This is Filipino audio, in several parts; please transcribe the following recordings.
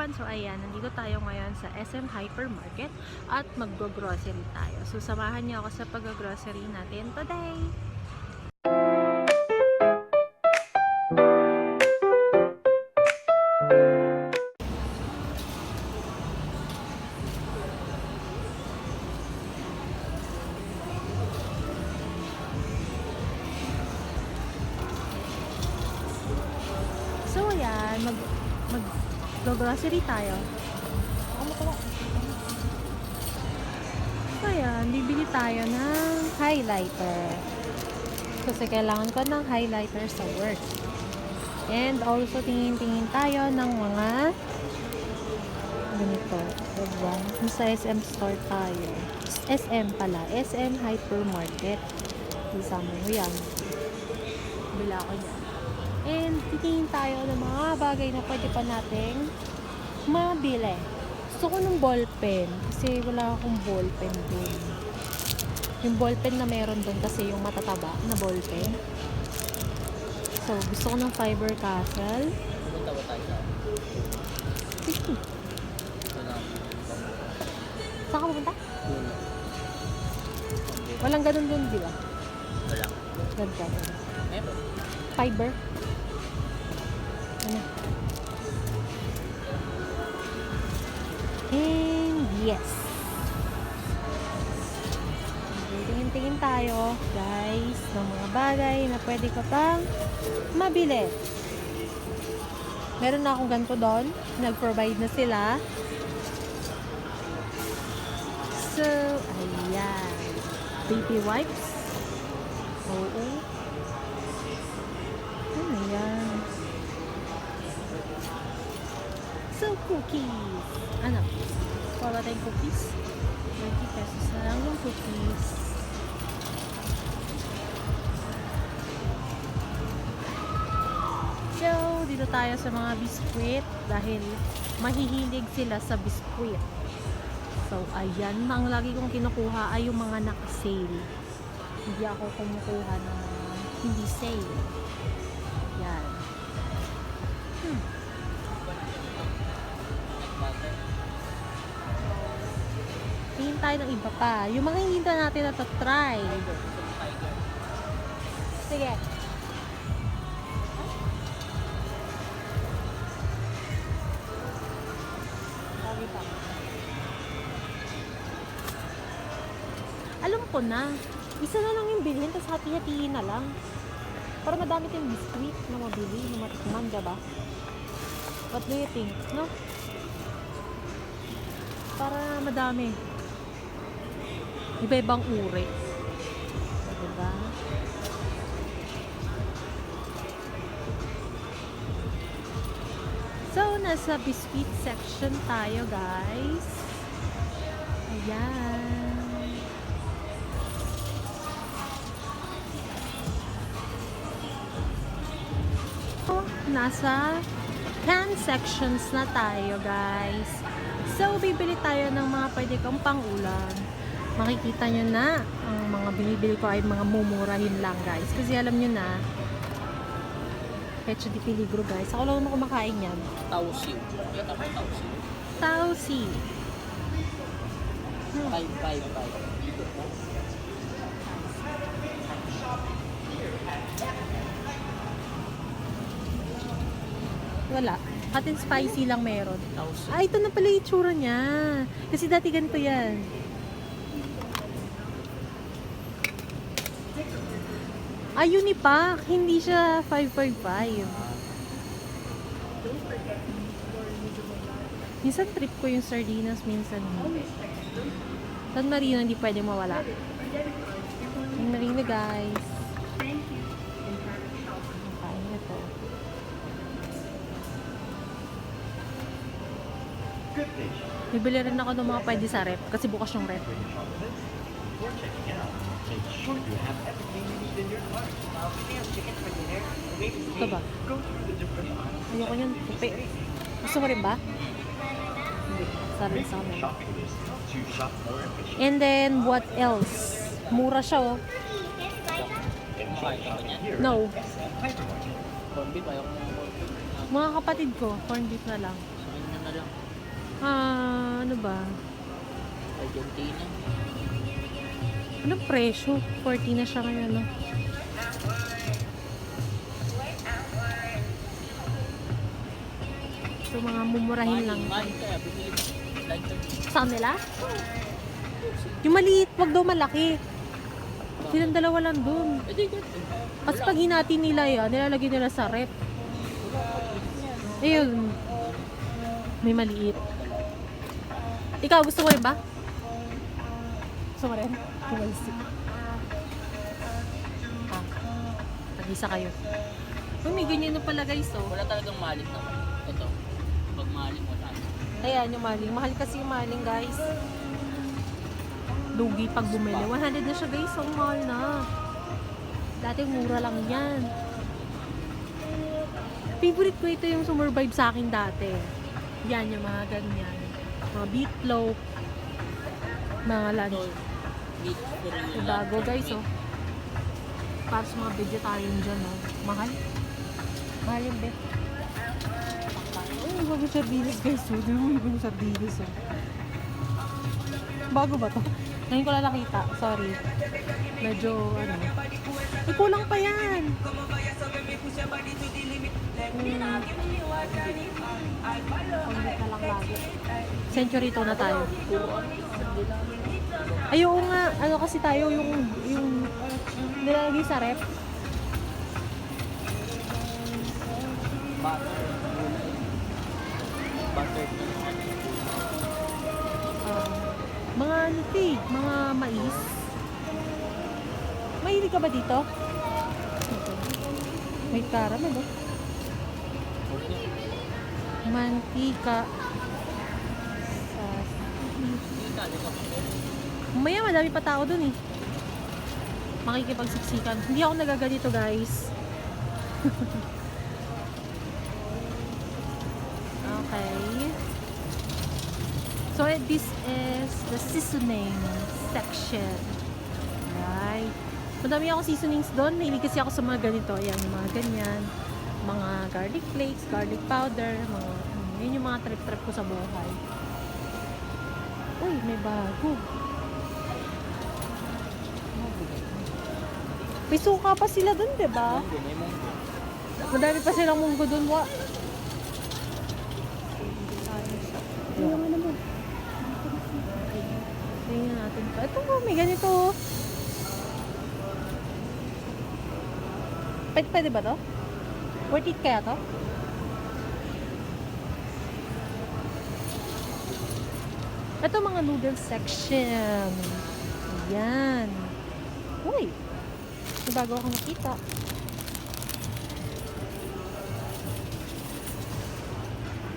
everyone! So ayan, nandito tayo ngayon sa SM Hypermarket at mag-grocery tayo. So samahan niyo ako sa pag-grocery natin today! Mag-grocery tayo. Ayan, bibili tayo ng highlighter. Kasi kailangan ko ng highlighter sa work. And also tingin-tingin tayo ng mga ganito. Diba? Sa SM store tayo. SM pala. SM Hypermarket. Isama mo yan. Bila ko yan. And titingin tayo ng mga bagay na pwede pa nating mabili. Gusto ko ng ballpen kasi wala akong ballpen dun. Yung ballpen na meron dun kasi yung matataba na ballpen. So, gusto ko ng Fiber Castle. Pumunta ba tayo sa 50. ito na? Saan ka pupunta? Walang ganun dun, di ba? Wala. Ganda. Meron. Fiber. Yes. Tingin-tingin tayo, guys, ng mga bagay na pwede ka pang mabili. Meron na akong ganito doon. Nag-provide na sila. So, ayan. Baby wipes. Oo. Ano? So, cookies. Ano? Wala tayong cookies? 20 pesos na lang cookies. So, dito tayo sa mga biskwit dahil mahihilig sila sa biskwit. So, ayan. Ang lagi kong kinukuha ay yung mga naka-sale. Hindi ako kumukuha ng hindi sale. Yan. Hmm. Tingin tayo ng iba pa. Yung mga hindi na natin na try. Sige. Alam ko na. Isa na lang yung bilhin, tapos hati-hatiin na lang. Para madami tayong biskuit na mabili, na matikman, diba? What do you think, no? Para madami. Iba-ibang uri. Diba? So, nasa biscuit section tayo, guys. Ayan. Oh, nasa can sections na tayo, guys. So, bibili tayo ng mga pwede kang pangulam. Makikita nyo na, ang mga binibili ko ay mga mumurahin lang, guys. Kasi alam nyo na, Pecho di Peligro, guys. Ako lang naman kumakain yan. Tausiw. Yan ako tausiw. Tausi. Five, five, five. Wala. Hot and spicy lang meron. Tausiw. Ah, ito na pala yung itsura niya. Kasi dati ganito yan. Ah, Unipack. Hindi siya 555. Minsan trip ko yung sardinas, minsan hindi. San Marino hindi pwede mawala. San Marino guys. Kain na to. Bibili rin ako ng mga pwede sa rep kasi bukas yung rep. Ito ba? Ayoko yun. Pupi. Gusto mo rin ba? Hindi. Sabi sa amin. And then, what else? Mura siya, oh. Niyan? No. Corn beef, ayaw ko ng corn beef. Mga kapatid ko, corned beef na lang. Sa kanya. na lang. Ah, ano ba? Argentina. Anong presyo? 40 na siya ngayon, no? So, mga mumurahin lang. Mahal kaya, bumili mo. Like that. Sa kanila? Yung maliit, wag daw malaki. Silang dalawa lang dun. Kasi pag hinati nila yan, nilalagay nila sa rep. Ayun. May maliit. Ikaw, gusto mo rin ba? Gusto mo rin? Kumalsi. Ah, tag-isa kayo. Uy, may ganyan na pala guys, oh. Wala talagang malit naman. Ito. Pag mo saan? Ayan, yung maling. Mahal kasi yung maling, guys. Lugi pag bumili. 100 na siya, guys. Ang mahal na. Dati mura lang yan. Favorite ko ito yung sumurvive sa akin dati. Yan, yung mga ganyan. Mga beet loaf. Mga lunch. Bago, lunch. guys, oh. Para sa mga vegetarian dyan, oh. Mahal. Mahal yung bet. Ay, bago sardinas, guys. Oh. Mo yung sardinas, oh. Bago ba to? Ngayon ko lang nakita. Sorry. Medyo, ano. Ay, kulang pa yan. Hmm. Pangit na lang lagi. Century to na tayo. Ayaw nga, ano kasi tayo, yung, yung nilalagay sa rep. Butter. Butter naman. ah, mga ano eh, mga mais. Mahilig ka ba dito? May caramel oh. Okay. Mantika. Sa... Hindi Mamaya madami pa tao dun eh. Makikipagsiksikan. Hindi ako nagaganito guys. okay. So this is the seasoning section. Right. Madami ako seasonings doon. Mahilig kasi ako sa mga ganito. Ayan, mga ganyan. Mga garlic flakes, garlic powder, mga, yun yung mga trip-trip ko sa buhay. Uy, may bago. May suka pa sila dun, di ba? Madami pa silang munggo dun, wa. Yung ano mo? Tingnan natin pa. Ito mo, may ganito. Pwede, pwede ba to? Worth it kaya to? Ito mga noodles section. Ayan. Uy! Bago akong nakita.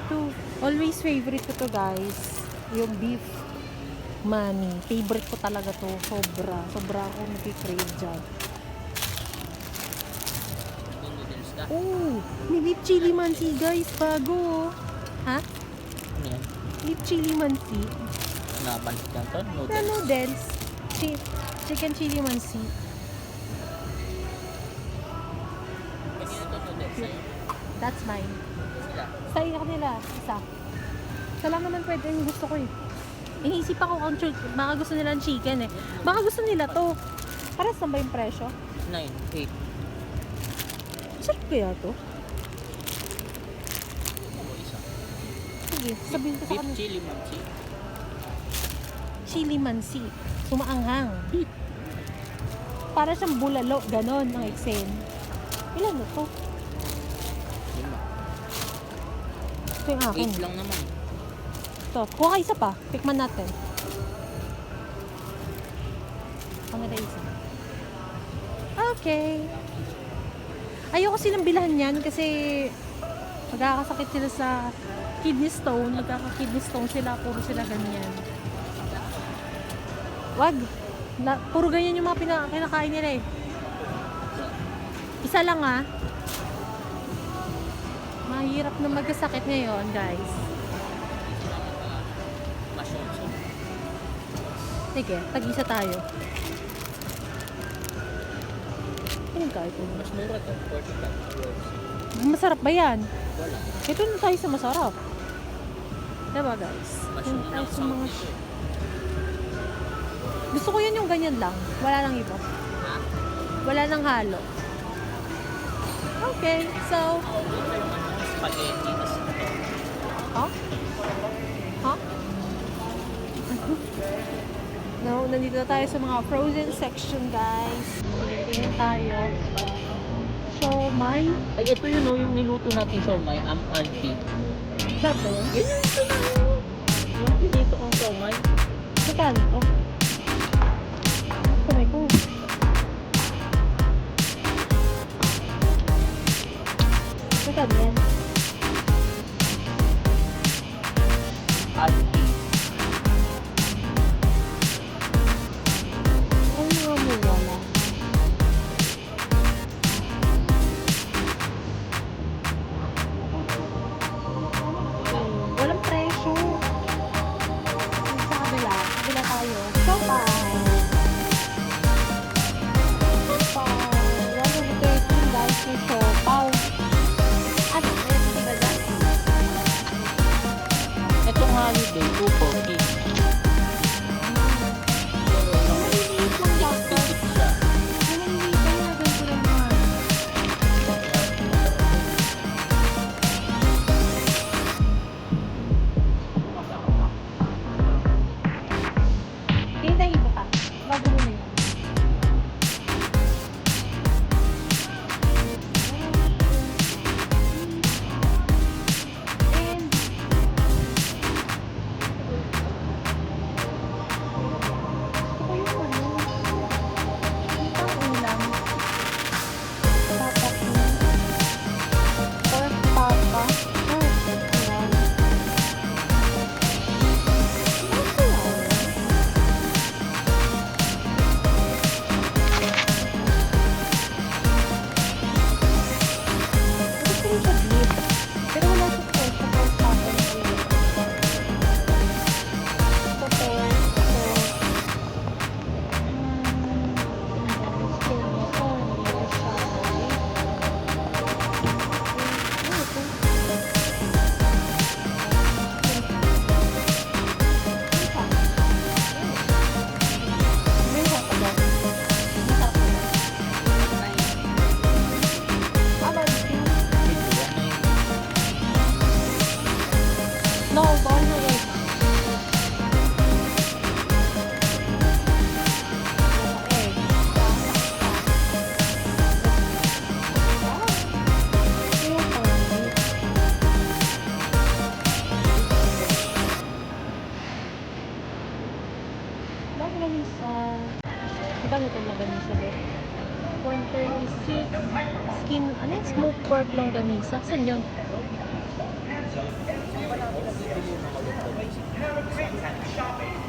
Ito, always favorite ko to guys. Yung beef mani. Favorite ko talaga to. Sobra. Sobra ako nakikrave dyan. Oh, may beef chili mansi guys. Bago. oh. Ha? Ano yan? Beef chili mansi. Napansit lang to? Na Noodles. noodles. Chi- chicken chili mansi. That's mine. Sa iyo kanila, isa. Isa lang naman pwede yung gusto ko eh. Iniisip ako kung chi- baka gusto nila ng chicken eh. Baka gusto nila to. Para saan ba yung presyo? 9, 8. Sarap kaya to? Sige, sabihin ko sa Beef kanila. chili mansi. Chili mansi. Sumaanghang. Para siyang bulalo. Ganon ang eksen. Ilan na to? Lima. Ito yung akin. 8 lang naman. Ito. Kuha ka isa pa. Tikman natin. Pangada isa. Okay. Ayoko silang bilhan yan kasi magkakasakit sila sa kidney stone. Magkaka-kidney stone sila. Puro sila ganyan. Wag. La, puro ganyan yung mga pina, kinakain nila eh. Isa lang ah. Mahirap na magkasakit ngayon, guys. Sige, tag-isa tayo. Anong kahit mo? Mas mura to. 45 euros. Masarap ba yan? Wala. Ito na tayo sa masarap. Diba guys? Yung tayo lang sa mga... Gusto ko yun yung ganyan lang. Wala nang iba. Wala nang halo. Okay, so... Spaghetti. Tapos ito. Huh? Huh? no, nandito tayo sa mga frozen section, guys. Tingin tayo. So, my... Ay, ito yun o, yung niluto natin siomay, am auntie. Sabi? Yan yung ito na o. Yung pinito kong siomay. Saan? Oh. Kamay ko. Saan yan? Auntie. Diba nito maganisa ba? 136 skin, ano yung smoked pork longganisa? Saan yun?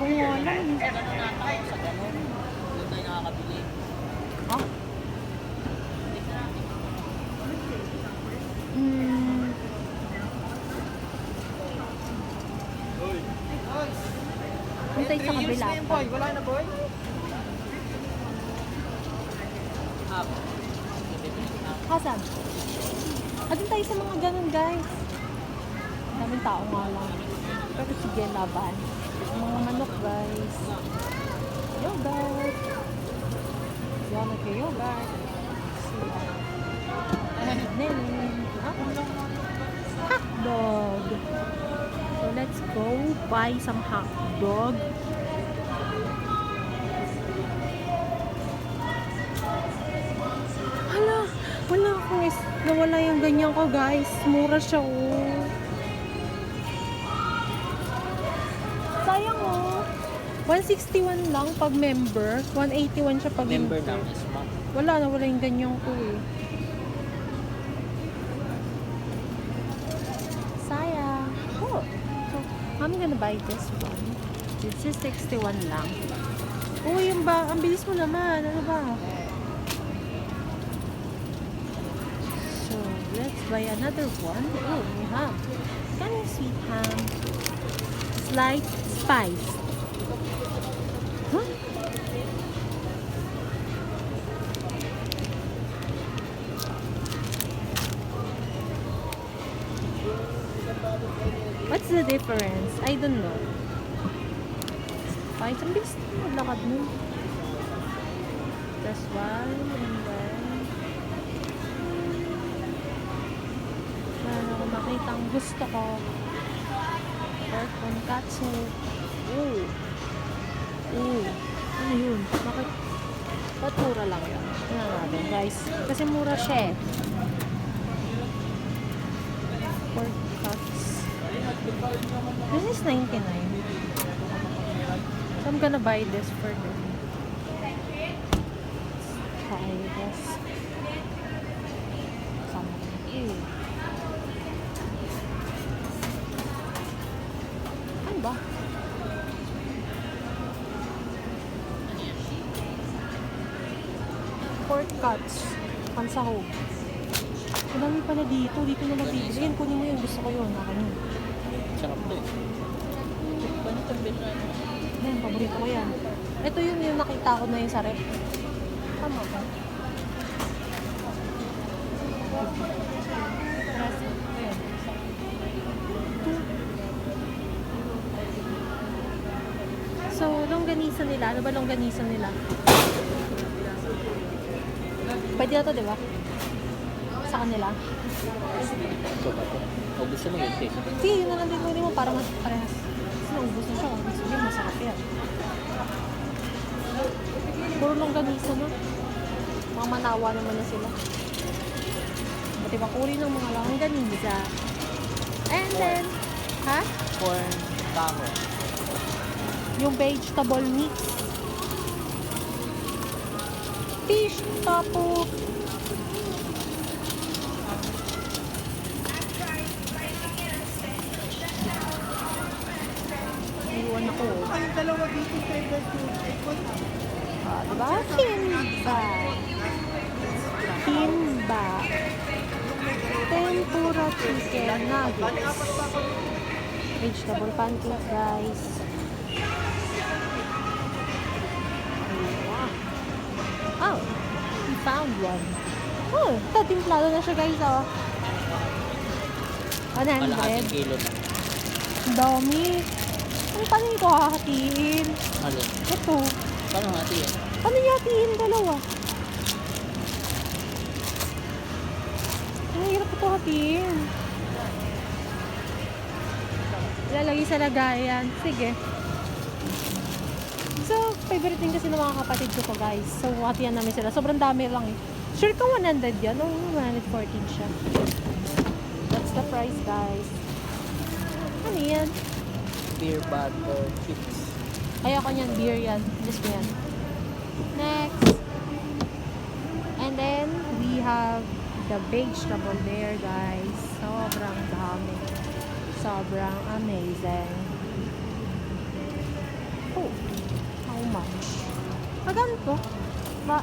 Kung wala, Ano na tayo sa ganun? Doon tayo nakakabili. Ha? Mm. Hintay sa kabila. Wala na boy? Hap. Bibili na. Hasan. Adun tayo sa mga ganun, guys. Daming tao nga lang. Pero sige, laban. Mga manok, guys. Yogurt. Yan, nag-yogurt. Nilin. Ah, hot dog. So, let's go buy some hot dog. Hala, wala akong is nawala yung ganyan ko guys. Mura siya oh. 161 lang pag member. 181 siya pag Member hindi. ng ISMA. Wala, yung ganyan ko eh. Sayang. Oh. So, I'm gonna buy this one. It's just 61 lang. Oh, yung ba? Ang bilis mo naman. Ano ba? So, let's buy another one. Oh, we have kind of sweet ham. Sliced spice. Difference? I don't know. Fine, ang bilis na maglakad nun. That's one, and then... Meron ako makita ang gusto ko. Pork con katsu. Ooh. Ooh. Ano yun? Bakit? Ba't mura lang yun? Tingnan natin, guys. Kasi mura siya eh. Pork. This is 99. So I'm gonna buy this for them. Try this. Something. Ano ba? Pork cuts. Pansahog. Ang dami pala dito. Dito na mabibili. Kunin paborito ko yan. Ito yun yung nakita ko na yung sa rep. Tama ba? So, longganisa nila. Ano ba longganisa nila? Pwede na to, di ba? Sa kanila. Ito ba to? O gusto mo yun? Sige, yun na lang din mo para mas parehas. Naubos na siya. Ibig sabihin, masarap yan. Puro longganisa na. Mga manawa naman na sila. Pati bakuri ng mga longganisa. And then, ha? Corn taco. Yung vegetable mix. Fish tapo. Iwan ako. Ang dalawa dito favorite food. Ah, diba? Kimba. Kimba. Tempura chicken nuggets. Vegetable pancake, guys. Oh, we found one. Oh, ito, timplado na siya, guys, oh. 100. Kalahating kilo na. Ang. Ano paano ito hahatiin? Ano? Ito. Paano natin yan? Ano niya hatiin dalawa? Ang hirap ito hatiin. Ilalagay sa lagayan. Sige. So, favorite din kasi ng mga kapatid ko to guys. So, hatiyan namin sila. Sobrang dami lang eh. Sure ka 100 yan? Oo, 114 siya. That's the price guys. Ano yan? Beer butter chips. Ayoko niyan, beer yan. Just yan. Next. And then, we have the vegetable there, guys. Sobrang dami. Sobrang amazing. Oh, how much? Magkano to? Ba?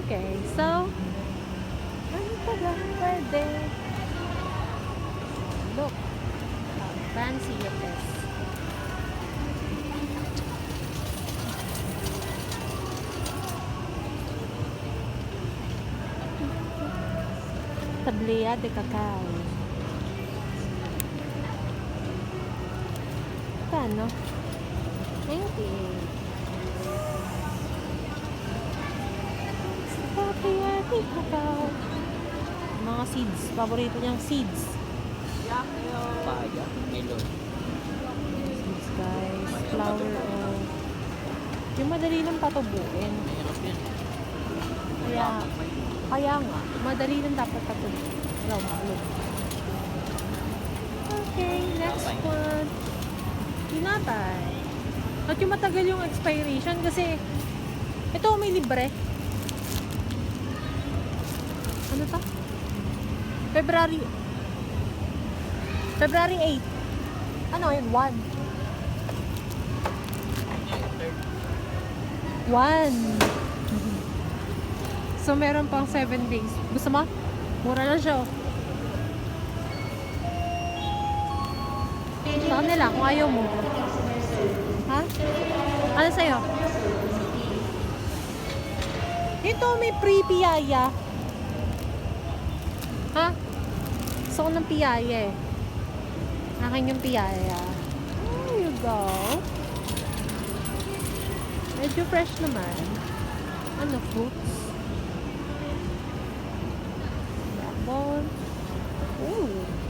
Okay, so, ba pwede? Look, fancy it is. Tablea de cacao. Kano? 98. Tablea de cacao. Mga seeds. Paborito niyang seeds. Paya. Melon. Seeds, guys. Flower oil. Yung madali lang patubuin. Mahirap yan. Kaya, kaya nga, madali lang dapat patubuin. Wala maklog. Okay, next one. Tinapay. At yung matagal yung expiration kasi ito may libre. Ano to? February February 8. Ano yun? 1. 1. So, meron pang 7 days. Gusto mo? Mura lang siya, oh. Sa kanila, kung ayaw mo. Ha? Ano sa'yo? Ito, may pre-piyaya. Ha? Gusto ko ng piyaya eh. Akin yung piyaya. There you go. Medyo fresh naman. Ano, fruits? Lemon. Ooh.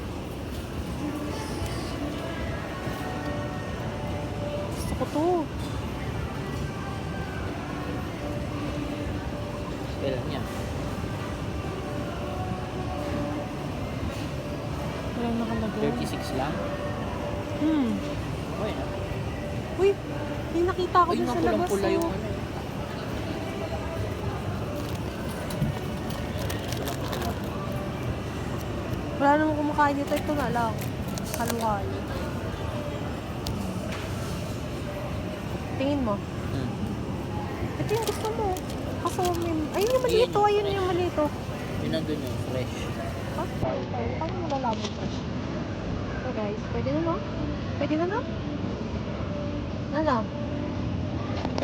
Yung nakita ko Ay, dun sa labas. pulang-pula oh. yung ano. Wala namang kumakain nito. Ito na lang. Kaluhalo. Tingin mo. Hmm. Ito yung gusto mo. Kaso, may... ayun yung malito. Ayun yung malito. Yun nandun yung fresh. Ha? Paano mo lalaman fresh? So guys, pwede na no? Pwede na no? Ano?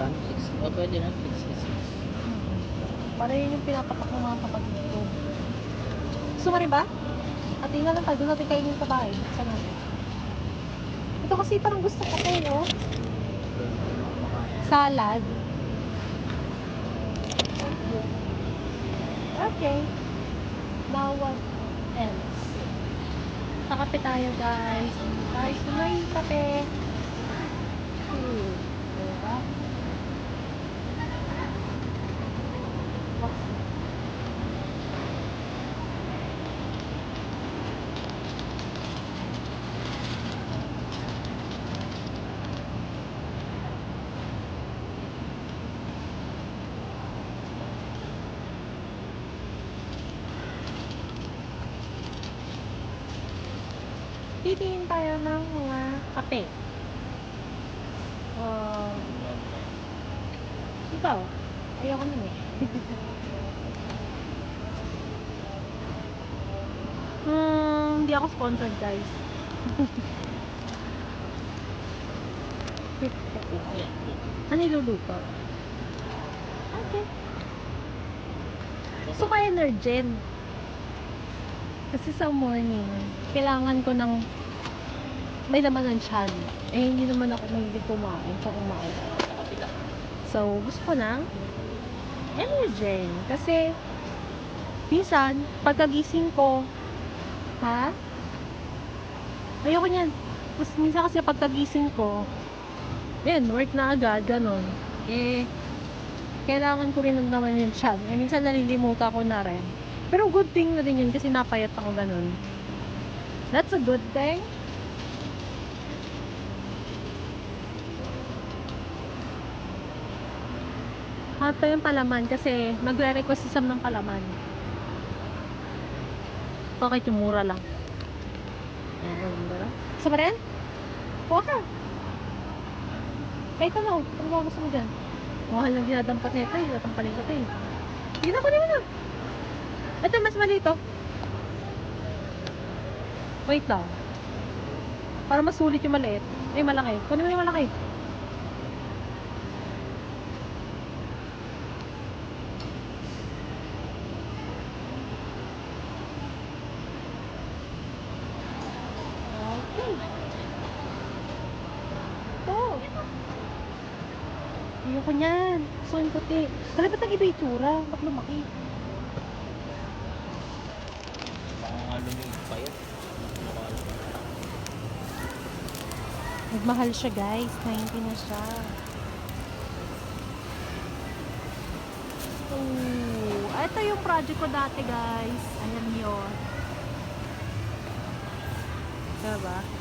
Saan? 6? Oh, pwede na. 66. Para yun yung pinapatak ng mga kapatid ko. Gusto rin ba? At tingnan lang tayo, doon natin kainin sa bahay. Sa natin. Ito kasi parang gusto ko to, no? Salad. Okay. Now what else? Kakape tayo, guys. Guys, may kape. Hmm. Diba? What's Titingin tayo ng mga kape. Uh, ikaw, ayoko nun eh. hmm, hindi ako sponsored guys. ano iluluto? Okay. So, kaya. Kasi sa morning, kailangan ko ng may laman ng tiyan. Eh, hindi naman ako mahilig kumain sa umaga. So, gusto ko ng Energen. Kasi, minsan, pagkagising ko, ha? Ayoko niyan. Tapos, minsan kasi pagkagising ko, yun, work na agad, ganun. Eh, kailangan ko rin naman yung tiyan. Eh, minsan nalilimutan ko na rin. Pero good thing na rin yun kasi napayat ako ganun. That's a good thing. Hato yung palaman kasi magre-request si Sam ng palaman. Bakit yung mura lang? Ayan, diba? Gusto mo rin? Kuha ka. Kahit ano, ano ba gusto mo dyan? Mahal lang dinadampat nito eh, dadampanin ko ito eh. Hindi na, kunin mo na. Ito, mas malito. Wait lang. Para masulit yung maliit. Ay, malaki. Kunin mo yung malaki. Okay. Ito. Ayoko niyan. Gusto ko yung puti. Kaya ba't nag-iba yung tsura? Ba't lumaki? Nagmahal siya guys. 90 na siya. Ooh. Ito yung project ko dati guys. Ayan yun. Diba?